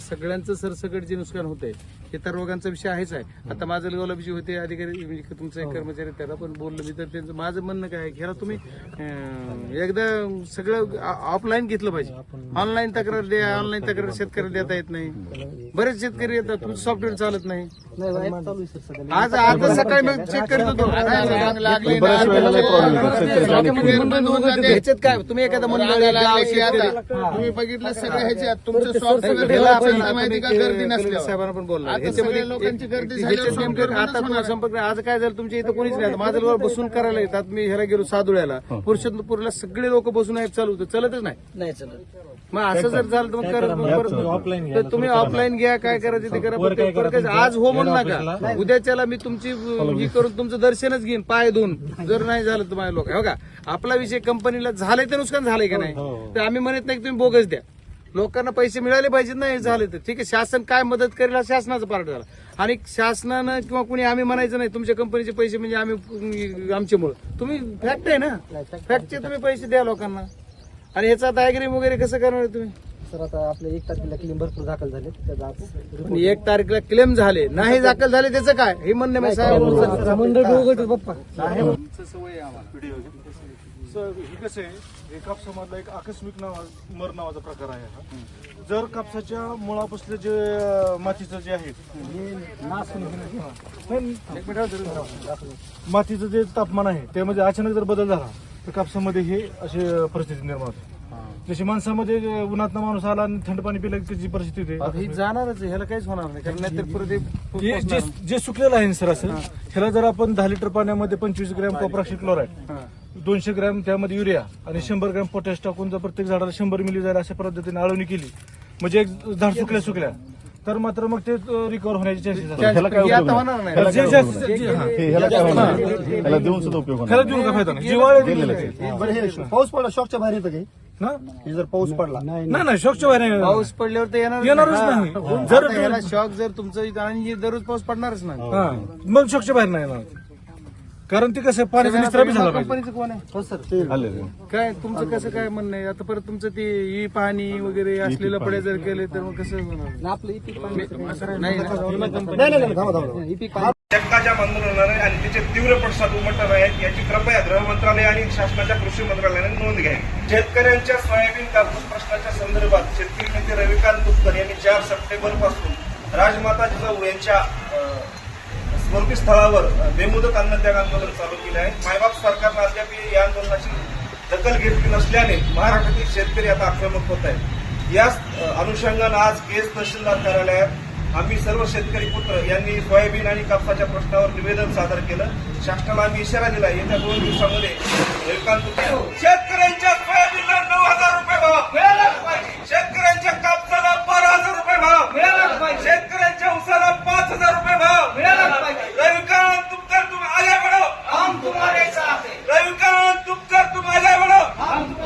सगळ्यांचं सरसकट जे नुकसान होतंय हे तर रोगांचा विषय आहेच आहे. आता माझं गुलाबजी होते अधिकारी म्हणजे तुमचे कर्मचारी त्याला पण बोललो मी तर त्यांचं माझं म्हणणं काय आहे, ह्याला तुम्ही एकदा सगळं ऑफलाईन घेतलं पाहिजे. ऑनलाईन तक्रार द्या ऑनलाईन तक्रार शेतकऱ्याला देता येत नाही. बरेच शेतकरी येतात तुमचं सॉफ्टवेअर चालत नाही. आज आता सकाळी मी चेक करत होतो. ह्याच्यात काय? तुम्ही एखादा शेतकरी. तुम्ही बघितलं सगळं ह्याच्यात तुमचं सॉफ्टवेअर माहिती का? गर्दी नसल्यावर. साहेबांना पण बोलला आता सगळ्या लोकांची गर्दी झाल्यावर ह्याच्यात नेमकं आता तुम्हाला संपर्क नाही. आज काय झालं तुमच्या इथं कोणीच नाही. आता माझं लोक बसून करायला येतात. मी ह्याला गेलो सादुळ्याला पुरुषोत्तपूरला सगळे लोक बसून आहेत चालू होतं. चलतच नाही. नाही चलत. मग असं जर झालं तर मग परत- तर तुम्ही ऑफलाईन घ्या काय करायचं ते करा पण ते परत काय- आज हो म्हणू नका. उद्याच्याला मी तुमची ही करून तुमचं दर्शनच घेईन पाय धुवून जर नाही झालं तर माझ्या लोक हो का आपला विषय कंपनीला झालंय तर नुकसान झालंय का नाही? तर आम्ही म्हणत नाही की तुम्ही बोगस द्या. लोकांना पैसे मिळाले पाहिजेत नाही झाले तर. ठीक आहे शासन काय मदत करेल हा शासनाचा पार्ट झाला. आणि शासनानं किंवा कुणी आम्ही म्हणायचं नाही तुमच्या कंपनीचे पैसे म्हणजे आम्ही आमच्यामुळं. तुम्ही फॅक्ट आहे ना? फॅक्टचे तुम्ही पैसे द्या लोकांना. आणि आता अग्रिम वगैरे कसं करणार तुम्ही? सर आता आपल्या एक तारखेला क्लीन भरपूर दाखल झाले त्याचा एक तारखेला क्लेम झाले. नाही दाखल झाले त्याचं काय? हे म्हणणं मी साहेब डोगट बाप्पा सर, हे कसं आहे? हे कापसामधला एक आकस्मिक नाव मर नावाचा प्रकार आहे हा. जर कापसाच्या मुळापासले जे अं, मातीचं जे आहे नाही, मातीचं जे तापमान आहे त्यामध्ये अचानक जर बदल झाला तर कापसामध्ये हे अशी परिस्थिती निर्माण होते. जशी माणसामध्ये जे उन्हातनं माणूस आला आणि थंड पाणी पिलं की त्याची परिस्थिती होते. ही जाणारच आहे, ह्याला काहीच होणार नाही. कारण नाहीतर परत हे जे जे सुकलेलं आहे ना सर असं ह्याला जर आपण दहा लिटर पाण्यामध्ये पंचवीस ग्रॅम कॉपराक्सी क्लोराईड दोनशे ग्रॅम त्यामध्ये युरिया आणि शंभर ग्रॅम पोटॅश टाकून जर प्रत्येक झाडाला शंभर मिली जाईल अशा पद्धतीने आळवणी केली म्हणजे एक झाड सुकल्या सुकल्या तर मात्र मग ते रिकवर होण्याचे चान्सेस असतात. ह्याला काय आता होणार नाही? ह्याला जे- जे- जे- हा. ह्याला काय होणार? ह्याला देऊन सुद्धा उपयोग होणार ह्याला देऊन का फायदा नाही. जिवाळे दिलेलं आहे. बरं हे पाऊस पडला शॉकच्या बाहेर येतं काही? ना? हे जर पाऊस पडला. नाही नाही. बाहेर नाही. पाऊस पडल्यावर तर येणार येणारच नाही. जर- जर शॉक जर तुमचं इथं आणि दररोज पाऊस पडणारच नाही. हा. मग शॉकच्या बाहेर नाही येणार. कारण ते कसं पाण्याचा निस्त्रा बी झाला पाहिजे. कंपनीचं कोण आहे? हो सर. ते. काय तुमचं कसं काय म्हणणं आहे? आता परत तुमचं ते ई पाणी वगैरे असलेलं पडे जर केले तर मग कसं होणार? आपलं इपिक पाणी नाही ना. नाही नाही. थांबा थांबा इपिक पाणी. शेतकाच्या आंदोलन होणार आहे आणि तिचे तीव्र पडसाद उमटणार आहेत याची कृपया गृह मंत्रालय आणि शासनाच्या कृषी मंत्रालयाने नोंद घ्या शेतकऱ्यांच्या सोयाबीन कापूस प्रश्नाच्या संदर्भात शेतकरी नेते रविकांत तुपकर यांनी चार सप्टेंबरपासून राजमाता जिजाऊ यांच्या स्मृतीस्थळावर बेमुदत अन्नत्याग आंदोलन चालू केलं आहे. मायबाप सरकारनं अद्याप या आंदोलनाची दखल घेतली नसल्याने महाराष्ट्रातील शेतकरी आता आक्रमक होत आहेत. याच अनुषंगानं आज केस तहसीलदार कार्यालयात आम्ही सर्व शेतकरी पुत्र यांनी सोयाबीन आणि कापसाच्या प्रश्नावर निवेदन सादर केलं. शासनाला आम्ही इशारा दिला. येत्या दोन दिवसामध्ये शेतकऱ्यांच्या सोयाबीनला नऊ हजार